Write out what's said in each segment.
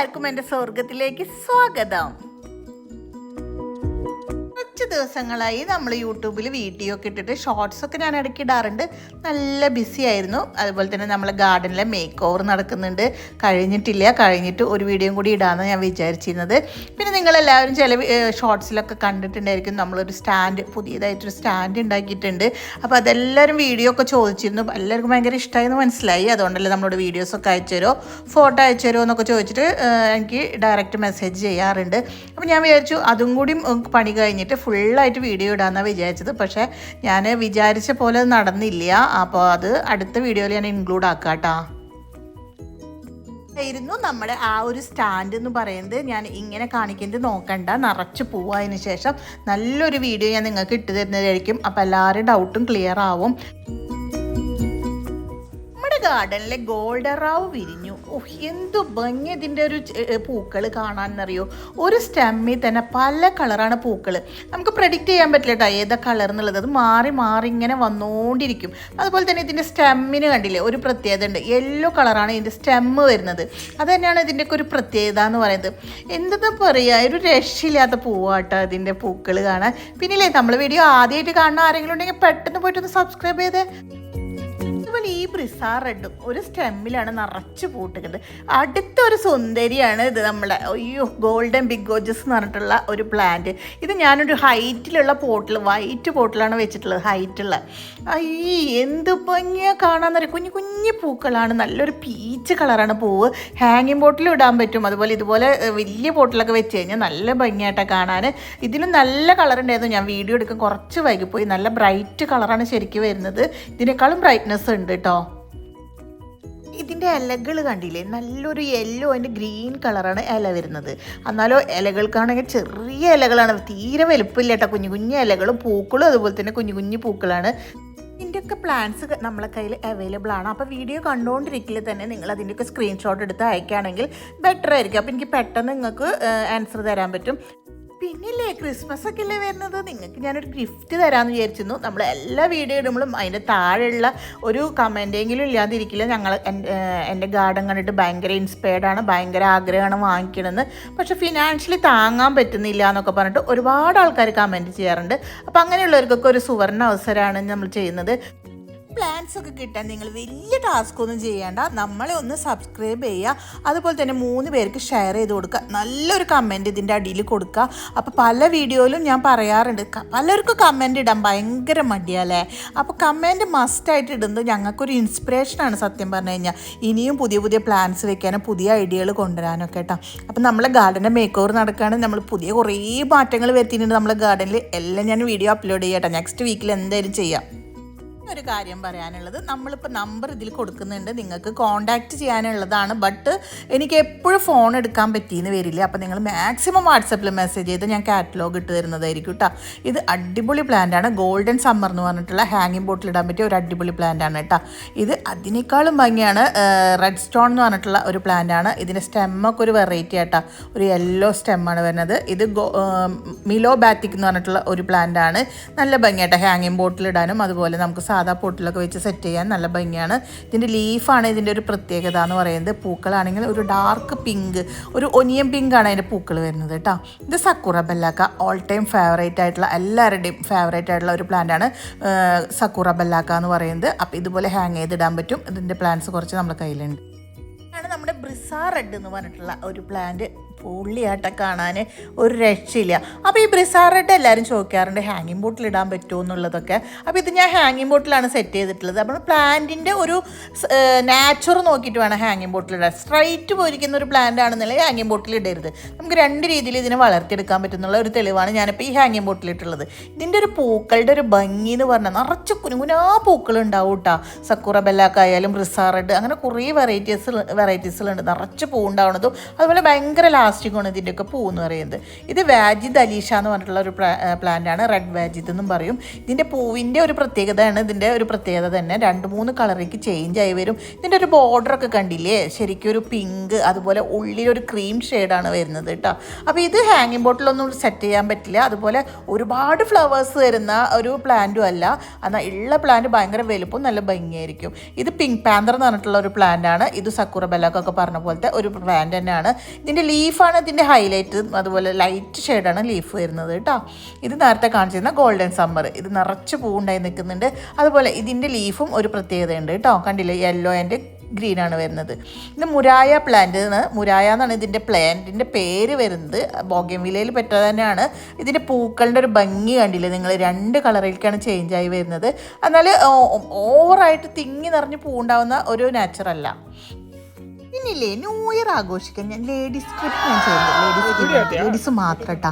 എല്ലാവർക്കും എന്റെ സ്വർഗത്തിലേക്ക് സ്വാഗതം. ദിവസങ്ങളായി നമ്മൾ യൂട്യൂബിൽ വീഡിയോ ഒക്കെ ഇട്ടിട്ട് ഷോർട്സ് ഒക്കെ ഞാൻ ഇടയ്ക്ക് ഇടാറുണ്ട്. നല്ല ബിസി ആയിരുന്നു. അതുപോലെ തന്നെ നമ്മൾ ഗാർഡനിലെ മേക്ക് ഓവർ നടക്കുന്നുണ്ട്. കഴിഞ്ഞിട്ടില്ല. കഴിഞ്ഞിട്ട് ഒരു വീഡിയോ കൂടി ഇടാമെന്ന് ഞാൻ വിചാരിച്ചിരുന്നത്. പിന്നെ നിങ്ങളെല്ലാവരും ചില ഷോർട്സിലൊക്കെ കണ്ടിട്ടുണ്ടായിരിക്കും. നമ്മളൊരു സ്റ്റാൻഡ് പുതിയതായിട്ടൊരു സ്റ്റാൻഡ് ഉണ്ടാക്കിയിട്ടുണ്ട്. അപ്പോൾ അതെല്ലാവരും വീഡിയോ ഒക്കെ ചോദിച്ചിരുന്നു. എല്ലാവർക്കും ഭയങ്കര ഇഷ്ടമായെന്ന് മനസ്സിലായി. അതുകൊണ്ടല്ലേ നമ്മളോട് വീഡിയോസൊക്കെ അയച്ചു തരുമോ ഫോട്ടോ അയച്ചു തരുമോ എന്നൊക്കെ ചോദിച്ചിട്ട് എനിക്ക് ഡയറക്റ്റ് മെസ്സേജ് ചെയ്യാറുണ്ട്. അപ്പോൾ ഞാൻ വിചാരിച്ചു അതും കൂടി പണി കഴിഞ്ഞിട്ട് ഫുള്ളായിട്ട് വീഡിയോ ഇടാമെന്നാണ് വിചാരിച്ചത്. പക്ഷേ ഞാൻ വിചാരിച്ച പോലെ നടന്നില്ല. അപ്പോൾ അത് അടുത്ത വീഡിയോയിൽ ഞാൻ ഇൻക്ലൂഡ് ആക്കാം കേട്ടോ ആയിരുന്നു നമ്മുടെ ആ ഒരു സ്റ്റാൻഡ് എന്ന് പറയുന്നത്. ഞാൻ ഇങ്ങനെ കാണിക്കുന്നത് നോക്കണ്ട. നിറച്ച് പോവാതിന് ശേഷം നല്ലൊരു വീഡിയോ ഞാൻ നിങ്ങൾക്ക് ഇട്ട് തരുന്നതായിരിക്കും. അപ്പോൾ എല്ലാവരും ഡൗട്ടും ക്ലിയർ ആവും. ഗാർഡനിലെ ഗോൾഡൻ റാവ് വിരിഞ്ഞു. ഓഹ് എന്തു ഭംഗി ഇതിന്റെ ഒരു പൂക്കൾ കാണാനെന്നറിയോ? ഒരു സ്റ്റെമ്മിൽ തന്നെ പല കളറാണ് പൂക്കൾ നമുക്ക് പ്രഡിക്റ്റ് ചെയ്യാൻ പറ്റില്ല കേട്ടോ ഏതാ കളർ എന്നുള്ളത്. അത് മാറി മാറി ഇങ്ങനെ വന്നുകൊണ്ടിരിക്കും അതുപോലെ തന്നെ ഇതിന്റെ സ്റ്റെമ്മിന് കണ്ടില്ലേ? ഒരു പ്രത്യേകത ഉണ്ട്. യെല്ലോ കളറാണ് ഇതിന്റെ സ്റ്റെമ്മ് വരുന്നത്. അത് തന്നെയാണ് ഇതിന്റെയൊക്കെ ഒരു പ്രത്യേകത എന്ന് പറയുന്നത്. എന്തെന്ന് പറയുക ഒരു രക്ഷയില്ലാത്ത പൂവാട്ടോ ഇതിന്റെ പൂക്കൾ കാണാൻ. പിന്നില്ലേ നമ്മൾ വീഡിയോ ആദ്യമായിട്ട് കാണുന്ന ആരെങ്കിലും ഉണ്ടെങ്കിൽ പെട്ടെന്ന് പോയിട്ടൊന്ന് സബ്സ്ക്രൈബ് ചെയ്തേ. അതുപോലെ ഈ ബ്രിസാർ റെഡും ഒരു സ്റ്റെമ്മിലാണ് നിറച്ച് പൂട്ടുന്നത് അടുത്തൊരു സുന്ദരിയാണ് ഇത് നമ്മുടെ അയ്യോ ഗോൾഡൻ ബിഗ് ഗോജസ് എന്ന് പറഞ്ഞിട്ടുള്ള ഒരു പ്ലാന്റ് ഇത് ഞാനൊരു ഹൈറ്റിലുള്ള പോട്ടിൽ വൈറ്റ് പോട്ടിലാണ് വെച്ചിട്ടുള്ളത് ഹൈറ്റുള്ള. അയ്യേ എന്ത് ഭംഗിയാ കാണാന്നറിയാം? കുഞ്ഞു കുഞ്ഞു പൂക്കളാണ്. നല്ലൊരു പീച്ച് കളറാണ് പൂവ്. ഹാങ്ങിങ് ബോട്ടിലും ഇടാൻ പറ്റും. അതുപോലെ ഇതുപോലെ വലിയ പോട്ടിലൊക്കെ വെച്ച് കഴിഞ്ഞാൽ നല്ല ഭംഗിയായിട്ടാണ് കാണാൻ. ഇതിലും നല്ല കളർ ഉണ്ടായിരുന്നു. ഞാൻ വീഡിയോ എടുക്കാൻ കുറച്ച് വൈകിപ്പോയി. നല്ല ബ്രൈറ്റ് കളറാണ് ശരിക്കും വരുന്നത്. ഇതിനേക്കാളും ബ്രൈറ്റ്നെസ് ഉണ്ട്. കേട്ടോ. ഇതിന്റെ ഇലകൾ കണ്ടില്ലേ? നല്ലൊരു യെല്ലോ അതിന്റെ ഗ്രീൻ കളറാണ് ഇല വരുന്നത്. എന്നാലോ ഇലകൾക്കാണെങ്കിൽ ചെറിയ ഇലകളാണ്. തീരെ വലുപ്പമില്ല കേട്ടോ. കുഞ്ഞു കുഞ്ഞു ഇലകളും പൂക്കളും അതുപോലെ തന്നെ കുഞ്ഞു കുഞ്ഞു പൂക്കളാണ്. ഇതിന്റെയൊക്കെ പ്ലാന്റ്സ് നമ്മളെ കയ്യിൽ അവൈലബിൾ ആണ്. അപ്പോൾ വീഡിയോ കണ്ടുകൊണ്ടിരിക്കില്ല തന്നെ നിങ്ങൾ അതിന്റെയൊക്കെ സ്ക്രീൻഷോട്ട് എടുത്ത് അയക്കുകയാണെങ്കിൽ ബെറ്റർ ആയിരിക്കും. അപ്പോൾ എനിക്ക് പെട്ടെന്ന് നിങ്ങൾക്ക് ആൻസർ തരാൻ പറ്റും. പിന്നില്ലേ ക്രിസ്മസ് ഒക്കെ അല്ലേ വരുന്നത്? നിങ്ങൾക്ക് ഞാനൊരു ഗിഫ്റ്റ് തരാമെന്ന് വിചാരിച്ചിരുന്നു. നമ്മൾ എല്ലാ വീഡിയോ ഇടുമ്പോഴും അതിന്റെ താഴെയുള്ള ഒരു കമന്റെങ്കിലും ഇല്ലാതിരിക്കില്ല. ഞങ്ങൾ എന്റെ ഗാർഡൻ കണ്ടിട്ട് ഭയങ്കര ഇൻസ്പയർഡ് ആണ് ഭയങ്കര ആഗ്രഹമാണ് വാങ്ങിക്കണമെന്ന് പക്ഷെ ഫിനാൻഷ്യലി താങ്ങാൻ പറ്റുന്നില്ല എന്നൊക്കെ പറഞ്ഞിട്ട് ഒരുപാട് ആൾക്കാർ കമന്റ് ചെയ്യാറുണ്ട്. അപ്പോൾ അങ്ങനെയുള്ളവർക്കൊക്കെ ഒരു സുവർണ അവസരമാണ് നമ്മൾ ചെയ്യുന്നത്. പ്ലാൻസ് ഒക്കെ കിട്ടാൻ നിങ്ങൾ വലിയ ടാസ്ക് ഒന്നും ചെയ്യേണ്ട. നമ്മളെ ഒന്ന് സബ്സ്ക്രൈബ് ചെയ്യുക. അതുപോലെ തന്നെ മൂന്ന് പേർക്ക് ഷെയർ ചെയ്ത് കൊടുക്കുക. നല്ലൊരു കമന്റ് ഇതിന്റെ അടിയിൽ കൊടുക്കുക. അപ്പോൾ പല വീഡിയോയിലും ഞാൻ പറയാറുണ്ട്. പലർക്കും കമന്റ് ഇടാൻ ഭയങ്കര മടിയല്ലേ അപ്പോൾ കമന്റ് മസ്റ്റായിട്ട് ഇടുന്നത് ഞങ്ങൾക്കൊരു ഇൻസ്പിറേഷനാണ് സത്യം പറഞ്ഞു കഴിഞ്ഞാൽ ഇനിയും പുതിയ പുതിയ പ്ലാൻസ് വെക്കാനും പുതിയ ഐഡിയകൾ കൊണ്ടുവരാനൊക്കെ കേട്ടോ. അപ്പോൾ നമ്മളെ ഗാർഡന്റെ മേക്ക് ഓവർ നടക്കുകയാണ് നമ്മൾ പുതിയ കുറേ മാറ്റങ്ങൾ വരുത്തിയിട്ടുണ്ട് നമ്മളെ ഗാർഡനിൽ എല്ലാം ഞാൻ വീഡിയോ അപ്ലോഡ് ചെയ്യട്ടെ നെക്സ്റ്റ് വീക്കിൽ എന്തായാലും ചെയ്യാം. ഒരു കാര്യം പറയാനുള്ളത്. നമ്മളിപ്പോൾ നമ്പർ ഇതിൽ കൊടുക്കുന്നുണ്ട്. നിങ്ങൾക്ക് കോൺടാക്റ്റ് ചെയ്യാനുള്ളതാണ്. ബട്ട് എനിക്ക് എപ്പോഴും ഫോൺ എടുക്കാൻ പറ്റിയെന്ന് വരില്ല. അപ്പോൾ നിങ്ങൾ മാക്സിമം വാട്സപ്പിൽ മെസ്സേജ് ചെയ്ത് ഞാൻ കാറ്റലോഗ് ഇട്ട് തരുന്നതായിരിക്കും കേട്ടോ ഇത് അടിപൊളി പ്ലാന്റാണ് ഗോൾഡൻ സമ്മർ എന്ന് പറഞ്ഞിട്ടുള്ള ഹാങ്ങിങ് ബോട്ടിൽ ഇടാൻ പറ്റിയ ഒരു അടിപൊളി പ്ലാന്റാണ് കേട്ടോ ഇത് അതിനേക്കാളും ഭംഗിയാണ്. റെഡ് സ്റ്റോൺ എന്ന് പറഞ്ഞിട്ടുള്ള ഒരു പ്ലാന്റാണ് ഇതിന്റെ സ്റ്റെമ്മൊക്കെ ഒരു വെറൈറ്റി ആട്ടാ ഒരു യെല്ലോ സ്റ്റെമ്മാണ് വരുന്നത്. ഇത് മിലോ ബാറ്റിക് എന്ന് പറഞ്ഞിട്ടുള്ള ഒരു പ്ലാന്റാണ് നല്ല ഭംഗിയായിട്ട് ഹാങ്ങിങ് ബോട്ടിൽ ഇടാനും. അതുപോലെ നമുക്ക് സാധാ പോട്ടിലൊക്കെ വെച്ച് സെറ്റ് ചെയ്യാൻ നല്ല ഭംഗിയാണ്. ഇതിന്റെ ലീഫാണ് ഇതിന്റെ ഒരു പ്രത്യേകത എന്ന് പറയുന്നത്. പൂക്കളാണെങ്കിൽ ഒരു ഡാർക്ക് പിങ്ക് ഒരു ഒനിയൻ പിങ്ക് ആണ് അതിന്റെ പൂക്കൾ വരുന്നത് കേട്ടോ. ഇത് സക്കൂറ ബെല്ലാക്ക ഓൾ ടൈം ഫേവറേറ്റ് ആയിട്ടുള്ള എല്ലാവരുടെയും ഫേവറേറ്റ് ആയിട്ടുള്ള ഒരു പ്ലാന്റ് ആണ് സക്കുറ ബെല്ലാക്ക എന്ന് പറയുന്നത്. അപ്പോൾ ഇതുപോലെ ഹാങ് ചെയ്തിടാൻ പറ്റും. ഇതിന്റെ പ്ലാന്റ്സ് കുറച്ച് നമ്മുടെ കയ്യിലുണ്ട്. ആണ് നമ്മുടെ ബ്രിസാ റെഡ് എന്ന് പറഞ്ഞിട്ടുള്ള ഒരു പ്ലാന്റ് പുള്ളിയാട്ട കാണാൻ ഒരു രക്ഷയില്ല. അപ്പോൾ ഈ ബ്രിസാറായിട്ട് എല്ലാവരും ചോദിക്കാറുണ്ട് ഹാങ്ങിങ് ബോട്ടിൽ ഇടാൻ പറ്റുമോ എന്നുള്ളതൊക്കെ. അപ്പോൾ ഇത് ഞാൻ ഹാങ്ങിങ് ബോട്ടിലാണ് സെറ്റ് ചെയ്തിട്ടുള്ളത്. അപ്പോൾ പ്ലാന്റിന്റെ ഒരു നാച്ചുർ നോക്കിയിട്ട് വേണം ഹാങ്ങിങ് ബോട്ടിൽ ഇടാൻ. സ്ട്രൈറ്റ് പോയിരിക്കുന്ന ഒരു പ്ലാന്റ് ആണെന്നുണ്ടെങ്കിൽ ഹാങ്ങിങ് ബോട്ടിൽ ഇടരുത്. നമുക്ക് രണ്ട് രീതിയിൽ ഇതിനെ വളർത്തിയെടുക്കാൻ പറ്റുന്നുള്ള ഒരു തെളിവാണ് ഞാനിപ്പോൾ ഈ ഹാങ്ങിങ് ബോട്ടിൽ ഇട്ടുള്ളത്. ഇതിന്റെ ഒരു പൂക്കളുടെ ഒരു ഭംഗി എന്ന് പറഞ്ഞാൽ നിറച്ച് കുനുകുനാ പൂക്കൾ ഉണ്ടാവും കേട്ടോ സക്കുറ ബെല്ലാക്കായാലും റിസാറഡ് അങ്ങനെ കുറേ വെറൈറ്റീസ് വെറൈറ്റീസിലുണ്ട് നിറച്ച് പൂ ഉണ്ടാവുന്നതും അതുപോലെ ഭയങ്കര ലാസ്റ്റ് ഫാന്റാസ്റ്റിക് ആണ് ഇതിന്റെയൊക്കെ പൂ എന്ന് പറയുന്നത്. ഇത് വാജിദ് അലീഷ എന്ന് പറഞ്ഞിട്ടുള്ള ഒരു പ്ലാന്റ് ആണ്. റെഡ് വാജിദ് എന്നും പറയും. ഇതിന്റെ പൂവിന്റെ ഒരു പ്രത്യേകതയാണ് ഇതിന്റെ ഒരു പ്രത്യേകത തന്നെ. രണ്ട് മൂന്ന് കളറിലേക്ക് ചേഞ്ച് ആയി വരും. ഇതിന്റെ ഒരു ബോർഡർ ഒക്കെ കണ്ടില്ലേ? ശരിക്കും ഒരു പിങ്ക് അതുപോലെ ഉള്ളിലൊരു ക്രീം ഷെയ്ഡാണ് വരുന്നത് കേട്ടോ. അപ്പോൾ ഇത് ഹാങ്ങിങ് ബോട്ടിലൊന്നും സെറ്റ് ചെയ്യാൻ പറ്റില്ല. അതുപോലെ ഒരുപാട് ഫ്ലവേഴ്സ് വരുന്ന ഒരു പ്ലാന്റും അല്ല. എന്നാൽ ഉള്ള പ്ലാന്റ് ഭയങ്കര വലുപ്പം നല്ല ഭംഗിയായിരിക്കും. ഇത് പിങ്ക് പാന്തർ എന്ന് പറഞ്ഞിട്ടുള്ള ഒരു പ്ലാന്റ് ആണ്. ഇത് സക്കുറ ബെല്ലൊക്കെ പറഞ്ഞ പോലത്തെ ഒരു പ്ലാന്റ് തന്നെയാണ്. ഇതിന്റെ ലീഫാണ് ഇതിന്റെ ഹൈലൈറ്റ് അതുപോലെ ലൈറ്റ് ഷെയ്ഡാണ് ലീഫ് വരുന്നത് കേട്ടോ. ഇത് നേരത്തെ കാണിച്ചിരുന്ന ഗോൾഡൻ സമ്മർ ഇത് നിറച്ച് പൂവുണ്ടായി നിൽക്കുന്നുണ്ട്. അതുപോലെ ഇതിന്റെ ലീഫും ഒരു പ്രത്യേകതയുണ്ട് കേട്ടോ. കണ്ടില്ലേ? യെല്ലോ ആൻഡ് ഗ്രീനാണ് വരുന്നത്. ഇത് മുരായ പ്ലാന്റ് മുരായ എന്നാണ് ഇതിന്റെ പ്ലാന്റിന്റെ പേര് വരുന്നത്. ബോഗ്യംവിലയിൽ പറ്റത് തന്നെയാണ്. ഇതിന്റെ പൂക്കളുടെ ഒരു ഭംഗി കണ്ടില്ലേ? നിങ്ങൾ രണ്ട് കളറിലേക്കാണ് ചേഞ്ച് ആയി വരുന്നത്. എന്നാൽ ഓവറായിട്ട് തിങ്ങി നിറഞ്ഞ് പൂണ്ടാവുന്ന ഒരു നാച്ചുറല്ല പിന്നില്ലേ ന്യൂ ഇയർ ആഘോഷിക്കാൻ ഞാൻ ലേഡീസ് ട്രിപ്പ് ഞാൻ ചെയ്യുന്നത് ലേഡീസ് ലേഡീസ് മാത്രം കേട്ടോ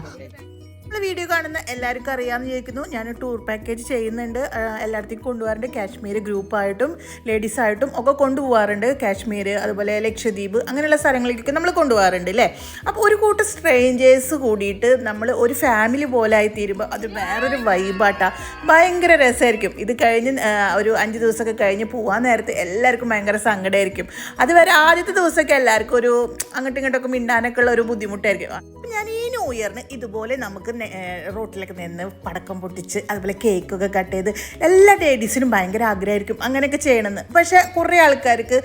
നമ്മൾ വീഡിയോ കാണുന്ന എല്ലാവർക്കും അറിയാമെന്ന് ചോദിക്കുന്നു ഞാൻ ടൂർ പാക്കേജ് ചെയ്യുന്നുണ്ട്. എല്ലായിടത്തേക്കും കൊണ്ടുപോകാറുണ്ട്. കാശ്മീർ ഗ്രൂപ്പായിട്ടും ലേഡീസായിട്ടും ഒക്കെ കൊണ്ടുപോകാറുണ്ട്. കാശ്മീർ അതുപോലെ ലക്ഷദ്വീപ് അങ്ങനെയുള്ള സ്ഥലങ്ങളിലേക്ക് നമ്മൾ കൊണ്ടുപോകാറുണ്ട് അല്ലേ അപ്പോൾ ഒരു കൂട്ടം സ്ട്രേഞ്ചേഴ്സ് കൂടിയിട്ട് നമ്മൾ ഒരു ഫാമിലി പോലെ ആയി തീരുമ്പോൾ അത് വേറൊരു വൈബാട്ടാ ഭയങ്കര രസമായിരിക്കും. ഇത് കഴിഞ്ഞ് ഒരു അഞ്ച് ദിവസമൊക്കെ കഴിഞ്ഞ് പോകാൻ നേരത്തെ എല്ലാവർക്കും ഭയങ്കര സങ്കടമായിരിക്കും അതുവരെ ആദ്യത്തെ ദിവസമൊക്കെ എല്ലാവർക്കും ഒരു അങ്ങോട്ടും ഇങ്ങോട്ടൊക്കെ മിണ്ടാനൊക്കെ ഉള്ള ഒരു ബുദ്ധിമുട്ടായിരിക്കും. ഞാൻ ഈ ന്യൂ ഇയറിന് ഇതുപോലെ നമുക്ക് റോട്ടിലൊക്കെ നിന്ന് പടക്കം പൊട്ടിച്ച് അതുപോലെ കേക്കൊക്കെ കട്ട് ചെയ്ത് എല്ലാ ലേഡീസിനും ഭയങ്കര ആഗ്രഹമായിരിക്കും അങ്ങനെയൊക്കെ ചെയ്യണമെന്ന്. പക്ഷേ കുറേ ആൾക്കാർക്ക്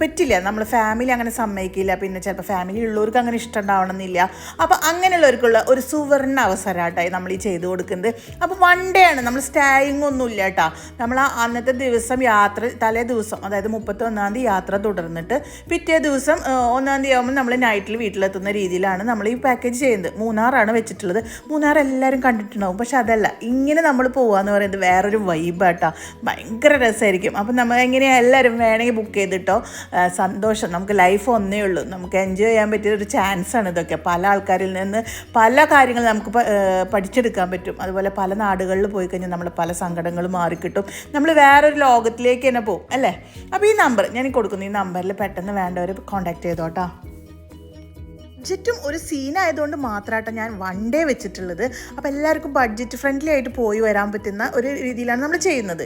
പറ്റില്ല. നമ്മൾ ഫാമിലി അങ്ങനെ സമ്മതിക്കില്ല. പിന്നെ ചിലപ്പോൾ ഫാമിലി ഉള്ളവർക്ക് അങ്ങനെ ഇഷ്ടം ഉണ്ടാവണമെന്നില്ല അപ്പോൾ അങ്ങനെയുള്ളവർക്കുള്ള ഒരു സുവർണ അവസരമായിട്ടായി നമ്മൾ ഈ ചെയ്തു കൊടുക്കുന്നത്. അപ്പോൾ വൺ ഡേ ആണ്. നമ്മൾ സ്റ്റേയിങ് ഒന്നും ഇല്ല കേട്ടോ നമ്മൾ ആ അന്നത്തെ ദിവസം യാത്ര തലേ ദിവസം അതായത് മുപ്പത്തി ഒന്നാം തീയതി യാത്ര തുടർന്നിട്ട് പിറ്റേ ദിവസം ഒന്നാം തീയതി ആകുമ്പോൾ നമ്മൾ നൈറ്റിൽ വീട്ടിലെത്തുന്ന രീതിയിലാണ് നമ്മൾ ഈ പാക്കേജ് ചെയ്യുന്നത്. മൂന്നാറാണ് വെച്ചിട്ടുള്ളത്. മൂന്നാർ എല്ലാവരും കണ്ടിട്ടുണ്ടാവും. പക്ഷെ അതല്ല ഇങ്ങനെ നമ്മൾ പോവാന്ന് പറയുന്നത് വേറൊരു വൈബാട്ടാ ഭയങ്കര രസമായിരിക്കും അപ്പം നമ്മൾ എങ്ങനെയാണ് എല്ലാവരും വേണമെങ്കിൽ ബുക്ക് ചെയ്തിട്ടോ? സന്തോഷം. നമുക്ക് ലൈഫ് ഒന്നേ ഉള്ളൂ. നമുക്ക് എൻജോയ് ചെയ്യാൻ പറ്റിയ ഒരു ചാൻസാണ് ഇതൊക്കെ. പല ആൾക്കാരിൽ നിന്ന് പല കാര്യങ്ങൾ നമുക്ക് പഠിച്ചെടുക്കാൻ പറ്റും. അതുപോലെ പല നാടുകളിൽ പോയി കഴിഞ്ഞാൽ നമ്മൾ പല സങ്കടങ്ങൾ മാറിക്കിട്ടും. നമ്മൾ വേറൊരു ലോകത്തിലേക്ക് തന്നെ പോകും അല്ലേ? അപ്പോൾ ഈ നമ്പർ ഞാൻ കൊടുക്കുന്നു ഈ നമ്പറിൽ പെട്ടെന്ന് വേണ്ടവർ കോൺടാക്ട് ചെയ്തോട്ടോ. ബഡ്ജറ്റും ഒരു സീനായതുകൊണ്ട് മാത്രമായിട്ട് ഞാൻ വൺ ഡേ വെച്ചിട്ടുള്ളത്. അപ്പോൾ എല്ലാവർക്കും ബഡ്ജറ്റ് ഫ്രണ്ട്ലി ആയിട്ട് പോയി വരാൻ പറ്റുന്ന ഒരു രീതിയിലാണ് നമ്മൾ ചെയ്യുന്നത്.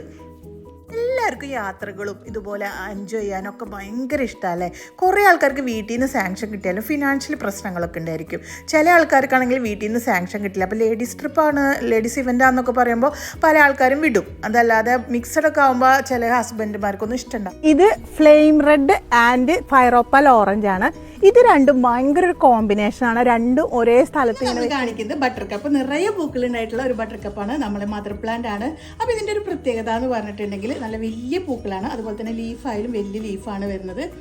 എല്ലാവർക്കും യാത്രകളും ഇതുപോലെ എൻജോയ് ചെയ്യാനൊക്കെ ഭയങ്കര ഇഷ്ടമല്ലേ കുറേ ആൾക്കാർക്ക് വീട്ടിൽ നിന്ന് സാങ്ഷൻ കിട്ടിയാലും ഫിനാൻഷ്യൽ പ്രശ്നങ്ങളൊക്കെ ഉണ്ടായിരിക്കും. ചില ആൾക്കാർക്കാണെങ്കിൽ വീട്ടിൽ നിന്ന് സാങ്ഷൻ കിട്ടില്ല അപ്പോൾ ലേഡീസ് ട്രിപ്പാണ് ലേഡീസ് ഇവന്റാന്നൊക്കെ പറയുമ്പോൾ പല ആൾക്കാരും വിടും. അതല്ലാതെ മിക്സഡ് ഒക്കെ ആകുമ്പോൾ ചില ഹസ്ബൻഡുമാർക്കൊന്നും ഇഷ്ടമുണ്ടാവും ഇത് flame red and fire opal orange ആണ്. ഇത് രണ്ടും ഭയങ്കര ഒരു കോമ്പിനേഷൻ ആണ്. രണ്ടും ഒരേ സ്ഥലത്ത് ഇങ്ങനെ കാണിക്കുന്നത് ബട്ടർ കപ്പ് നിറയെ പൂക്കളുണ്ടായിട്ടുള്ള ഒരു ബട്ടർ കപ്പാണ് നമ്മളെ മദർ പ്ലാന്റ് ആണ്. അപ്പോൾ ഇതിന്റെ ഒരു പ്രത്യേകത എന്ന് പറഞ്ഞിട്ടുണ്ടെങ്കിൽ നല്ല വലിയ പൂക്കളാണ്. അതുപോലെ തന്നെ ലീഫായാലും വലിയ ലീഫാണ് വരുന്നത്.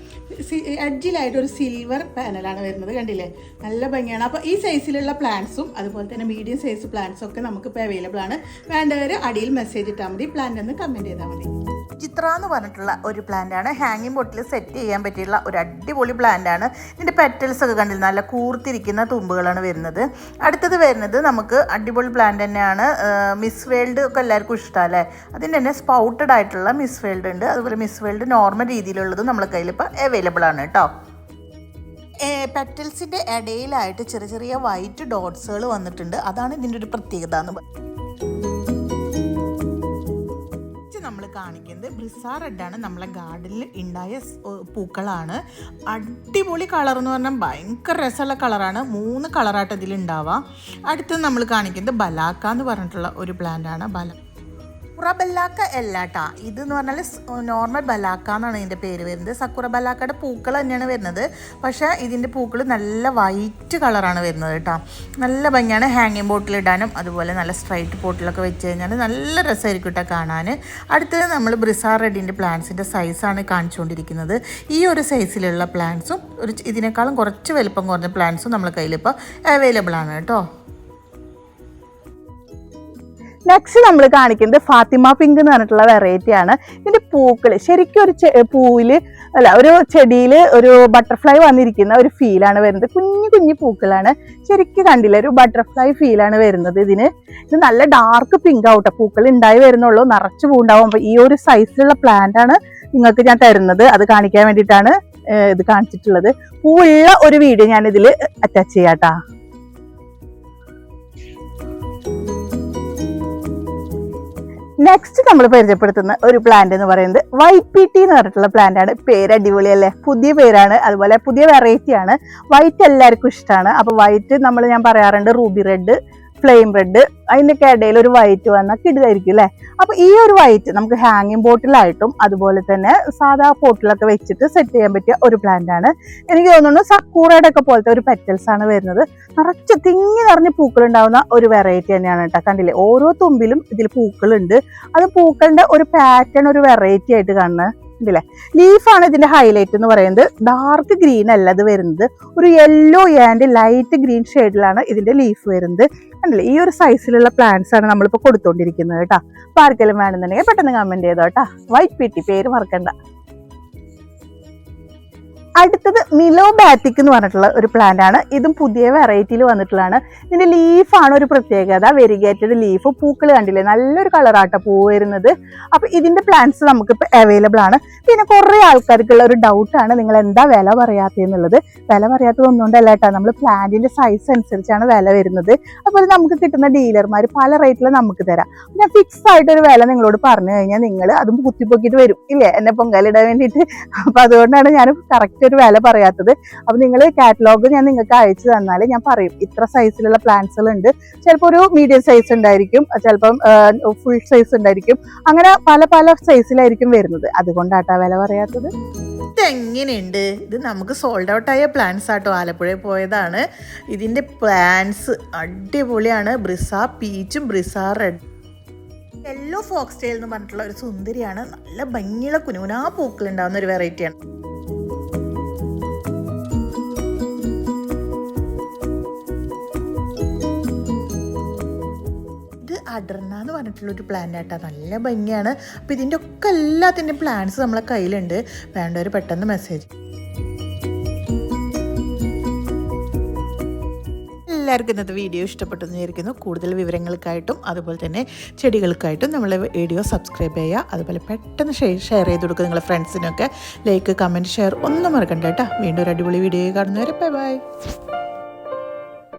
എഡ്ജിലായിട്ട് ഒരു സിൽവർ പാനലാണ് വരുന്നത്. കണ്ടില്ലേ? നല്ല ഭംഗിയാണ്. അപ്പോൾ ഈ സൈസിലുള്ള പ്ലാന്റ്സും അതുപോലെ തന്നെ മീഡിയം സൈസ് പ്ലാന്റ്സും ഒക്കെ നമുക്കിപ്പോൾ അവൈലബിൾ ആണ്. വേണ്ടവർ അടിയിൽ മെസ്സേജ് ഇട്ടാൽ മതി. പ്ലാന്റ് ഒന്ന് കമന്റ് ചെയ്താൽ മതി. ചിത്ര എന്ന് പറഞ്ഞിട്ടുള്ള ഒരു പ്ലാന്റ് ആണ് ഹാങ്ങിങ് ബോട്ടിൽ സെറ്റ് ചെയ്യാൻ പറ്റിയുള്ള ഒരു അടിപൊളി പ്ലാന്റ് ആണ് ഇതിന്റെ പെറ്റൽസ് ഒക്കെ കണ്ടില്ല? നല്ല കൂർത്തിരിക്കുന്ന തുമ്പുകളാണ് വരുന്നത്. അടുത്തത് വരുന്നത് നമുക്ക് അടിപൊളി പ്ലാന്റ് തന്നെയാണ്. മിസ് വേൾഡ് ഒക്കെ എല്ലാവർക്കും ഇഷ്ടമല്ലേ അതിന്റെ തന്നെ സ്പൗട്ടഡ് ആയിട്ടുള്ള മിസ് വേൾഡ് ഉണ്ട്. അതുപോലെ മിസ് വേൾഡ് നോർമൽ രീതിയിലുള്ളതും നമ്മളെ കയ്യിൽ ഇപ്പോൾ അവൈലബിൾ ആണ് കേട്ടോ പെറ്റൽസിന്റെ ഇടയിലായിട്ട് ചെറിയ ചെറിയ വൈറ്റ് ഡോട്ട്സുകൾ വന്നിട്ടുണ്ട്. അതാണ് ഇതിന്റെ ഒരു പ്രത്യേകത എന്ന് പറയുന്നത് കാണിക്കുന്നത് ബ്രിസ റെഡാണ് നമ്മളെ ഗാർഡനിൽ ഉണ്ടായ പൂക്കളാണ്. അടിപൊളി കളർ എന്ന് പറഞ്ഞാൽ ഭയങ്കര രസമുള്ള കളറാണ് മൂന്ന് കളറായിട്ട് ഇതിൽ ഉണ്ടാവാം അടുത്തത് നമ്മൾ കാണിക്കുന്നത് ബലാക്ക എന്ന് പറഞ്ഞിട്ടുള്ള ഒരു പ്ലാന്റ് ആണ്. ബല സക്കുറ ബല്ലാക്ക അല്ലാട്ടാ. ഇത് എന്ന് പറഞ്ഞാൽ നോർമൽ ബലാക്ക എന്നാണ് ഇതിന്റെ പേര് വരുന്നത്. സക്കുറ ബലാക്കയുടെ പൂക്കൾ തന്നെയാണ് വരുന്നത്. പക്ഷേ ഇതിന്റെ പൂക്കൾ നല്ല വൈറ്റ് കളറാണ് വരുന്നത് കേട്ടോ നല്ല ഭംഗിയാണ് ഹാങ്ങിങ് ബോട്ടിൽ ഇടാനും അതുപോലെ നല്ല സ്ട്രൈറ്റ് ബോട്ടിലൊക്കെ വെച്ച് കഴിഞ്ഞാൽ നല്ല രസമായിരിക്കും കേട്ടോ കാണാൻ അടുത്തത് നമ്മൾ ബ്രിസാർ റെഡിന്റെ പ്ലാന്റ്സിന്റെ സൈസാണ് കാണിച്ചുകൊണ്ടിരിക്കുന്നത്. ഈ ഒരു സൈസിലുള്ള പ്ലാന്റ്സും ഒരു ഇതിനേക്കാളും കുറച്ച് വലുപ്പം കുറഞ്ഞ പ്ലാന്റ്സും നമ്മളെ കയ്യിലിപ്പോൾ അവൈലബിൾ ആണ് കേട്ടോ നെക്സ്റ്റ് നമ്മൾ കാണിക്കുന്നത് ഫാത്തിമ പിങ്ക് എന്ന് പറഞ്ഞിട്ടുള്ള വെറൈറ്റി ആണ്. ഇതിന്റെ പൂക്കൾ ശരിക്കും ഒരു പൂവിൽ അല്ല ഒരു ചെടിയിൽ ഒരു ബട്ടർഫ്ലൈ വന്നിരിക്കുന്ന ഒരു ഫീലാണ് വരുന്നത്. കുഞ്ഞു കുഞ്ഞു പൂക്കളാണ്. ശരിക്കും കണ്ടില്ല ഒരു ബട്ടർഫ്ലൈ ഫീലാണ് വരുന്നത് ഇതിന്. ഇത് നല്ല ഡാർക്ക് പിങ്ക് ആവട്ടെ പൂക്കൾ ഉണ്ടായി വരുന്നുള്ളൂ. നിറച്ച് പൂണ്ടാവും. ഈ ഒരു സൈസിലുള്ള പ്ലാന്റ് ആണ് നിങ്ങൾക്ക് ഞാൻ തരുന്നത്. അത് കാണിക്കാൻ വേണ്ടിയിട്ടാണ് ഇത് കാണിച്ചിട്ടുള്ളത്. പൂവുള്ള ഒരു വീഡിയോ ഞാൻ ഇതിൽ അറ്റാച്ച് ചെയ്യാട്ടാ നെക്സ്റ്റ് നമ്മൾ പരിചയപ്പെടുത്തുന്ന ഒരു പ്ലാന്റ് എന്ന് പറയുന്നത് വൈ പി ടി എന്ന് പറഞ്ഞിട്ടുള്ള പ്ലാന്റ് ആണ്. പേര് അടിപൊളിയല്ലേ? പുതിയ പേരാണ്. അതുപോലെ പുതിയ വെറൈറ്റി ആണ്. വൈറ്റ് എല്ലാവർക്കും ഇഷ്ടമാണ് അപ്പോൾ വൈറ്റ് നമ്മൾ ഞാൻ പറയാറുണ്ട് റൂബി റെഡ് ഫ്ലെയിം റെഡ് അതിന്റെയൊക്കെ ഇടയിൽ ഒരു വൈറ്റ് വന്നാൽ കിടുതായിരിക്കും അല്ലേ അപ്പൊ ഈ ഒരു വൈറ്റ് നമുക്ക് ഹാങ്ങിങ് ബോട്ടിലായിട്ടും അതുപോലെ തന്നെ സാധാ പോട്ടിലൊക്കെ വെച്ചിട്ട് സെറ്റ് ചെയ്യാൻ പറ്റിയ ഒരു പ്ലാന്റ് ആണ്. എനിക്ക് തോന്നുന്നു സക്കൂറയുടെ ഒക്കെ പോലത്തെ ഒരു പെറ്റൽസ് ആണ് വരുന്നത്. നിറച്ച് തിങ്ങി നിറഞ്ഞ് പൂക്കൾ ഉണ്ടാവുന്ന ഒരു വെറൈറ്റി തന്നെയാണ് കേട്ടോ. കണ്ടില്ലേ? ഓരോ തുമ്പിലും ഇതിൽ പൂക്കളുണ്ട്. അത് പൂക്കളുടെ ഒരു പാറ്റേൺ ഒരു വെറൈറ്റി ആയിട്ട് കാണുന്നത്. കണ്ടില്ലേ ലീഫാണ് ഇതിന്റെ ഹൈലൈറ്റ് എന്ന് പറയുന്നത്. ഡാർക്ക് ഗ്രീൻ അല്ല അത് വരുന്നത്. ഒരു യെല്ലോ ആൻഡ് ലൈറ്റ് ഗ്രീൻ ഷെയ്ഡിലാണ് ഇതിന്റെ ലീഫ് വരുന്നത്. കണ്ടില്ലേ? ഈ ഒരു സൈസിലുള്ള പ്ലാന്റ്സ് ആണ് നമ്മളിപ്പോൾ കൊടുത്തോണ്ടിരിക്കുന്നത് കേട്ടോ. അപ്പൊ ആർക്കെങ്കിലും വേണമെന്നുണ്ടെങ്കിൽ പെട്ടെന്ന് കമന്റ് ചെയ്തോ കേട്ടോ. വൈറ്റ് പിറ്റി പേര് മറക്കണ്ട. അടുത്തത് മിലോ മിലോബാറ്റിക് എന്ന് പറഞ്ഞിട്ടുള്ള ഒരു പ്ലാന്റ് ആണ്. ഇതും പുതിയ വെറൈറ്റിയിൽ വന്നിട്ടുള്ളതാണ്. ഇതിന്റെ ലീഫാണ് ഒരു പ്രത്യേകത. വെരിഗേറ്റഡ് ലീഫ് പൂക്കൾ കണ്ടില്ലേ? നല്ലൊരു കളറാട്ട പൂ വരുന്നത്. അപ്പോൾ ഇതിന്റെ പ്ലാന്റ്സ് നമുക്കിപ്പോൾ അവൈലബിൾ ആണ്. പിന്നെ കുറേ ആൾക്കാർക്കുള്ള ഒരു ഡൗട്ടാണ് നിങ്ങൾ എന്താ വില പറയാത്തതെന്നുള്ളത് വില പറയാത്തത് ഒന്നുകൊണ്ടല്ല കേട്ടോ. നമ്മൾ പ്ലാന്റിന്റെ സൈസ് അനുസരിച്ചാണ് വില വരുന്നത്. അപ്പോൾ നമുക്ക് കിട്ടുന്ന ഡീലർമാർ പല റേറ്റിൽ നമുക്ക് തരാം. ഞാൻ ഫിക്സ് ആയിട്ടൊരു വില നിങ്ങളോട് പറഞ്ഞു കഴിഞ്ഞാൽ നിങ്ങൾ അതും കുത്തിപ്പൊക്കിയിട്ട് വരും. ഇല്ലേ? എന്നെ പൊങ്കാലിടാൻ വേണ്ടിയിട്ട്. അപ്പോൾ അതുകൊണ്ടാണ് ഞാൻ കറക്റ്റ് ഒരു വില പറയാത്തത്. അപ്പൊ നിങ്ങൾ കാറ്റലോഗ് ഞാൻ നിങ്ങൾക്ക് അയച്ചു തന്നാൽ ഞാൻ പറയും. ഇത്ര സൈസിലുള്ള പ്ലാന്റ്സുകൾ ഉണ്ട് ചിലപ്പോൾ ഒരു മീഡിയം സൈസ് ഉണ്ടായിരിക്കും. ചിലപ്പം ഫുൾ സൈസ് ഉണ്ടായിരിക്കും. അങ്ങനെ പല പല സൈസിലായിരിക്കും വരുന്നത്. അതുകൊണ്ടാട്ടാ വില പറയാത്തത്. ഇതെങ്ങനെയുണ്ട്? ഇത് നമുക്ക് സോൾഡ് ഔട്ട് ആയ പ്ലാന്റ്സ് ആട്ടോ. ആലപ്പുഴയിൽ പോയതാണ്. ഇതിന്റെ പ്ലാന്റ്സ് അടിപൊളിയാണ്. ബ്രിസ പീച്ചും ബ്രിസ റെഡ് യെല്ലോ ഫോക്സ് എന്ന് പറഞ്ഞിട്ടുള്ള ഒരു സുന്ദരിയാണ്. നല്ല ഭംഗിയുള്ള കുനുകുനാ പൂക്കൾ ഉണ്ടാകുന്ന ഒരു വെറൈറ്റിയാണ് ഇത് എന്ന് പറഞ്ഞിട്ടുള്ള ഒരു പ്ലാന്റ് ആട്ടാ. നല്ല ഭംഗിയാണ്. അപ്പോൾ ഇതിന്റെ ഒക്കെ എല്ലാത്തിന്റെ പ്ലാന്റ്സ് നമ്മളെ കയ്യിലുണ്ട്. വേണ്ടവർ പെട്ടെന്ന് മെസ്സേജ് എല്ലാവർക്കും ഇന്നത്തെ വീഡിയോ ഇഷ്ടപ്പെട്ടെന്ന് വിചാരിക്കുന്നു. കൂടുതൽ വിവരങ്ങൾക്കായിട്ടും അതുപോലെ തന്നെ ചെടികൾക്കായിട്ടും നമ്മളെ വീഡിയോ സബ്സ്ക്രൈബ് ചെയ്യുക. അതുപോലെ പെട്ടെന്ന് ഷെയർ ചെയ്ത് കൊടുക്കുക നിങ്ങളുടെ ഫ്രണ്ട്സിനൊക്കെ ലൈക്ക് കമന്റ് ഷെയർ ഒന്നും മറക്കണ്ട കേട്ടോ. വീണ്ടും ഒരു അടിപൊളി വീഡിയോ കാണുന്നവരെ ബൈ ബൈ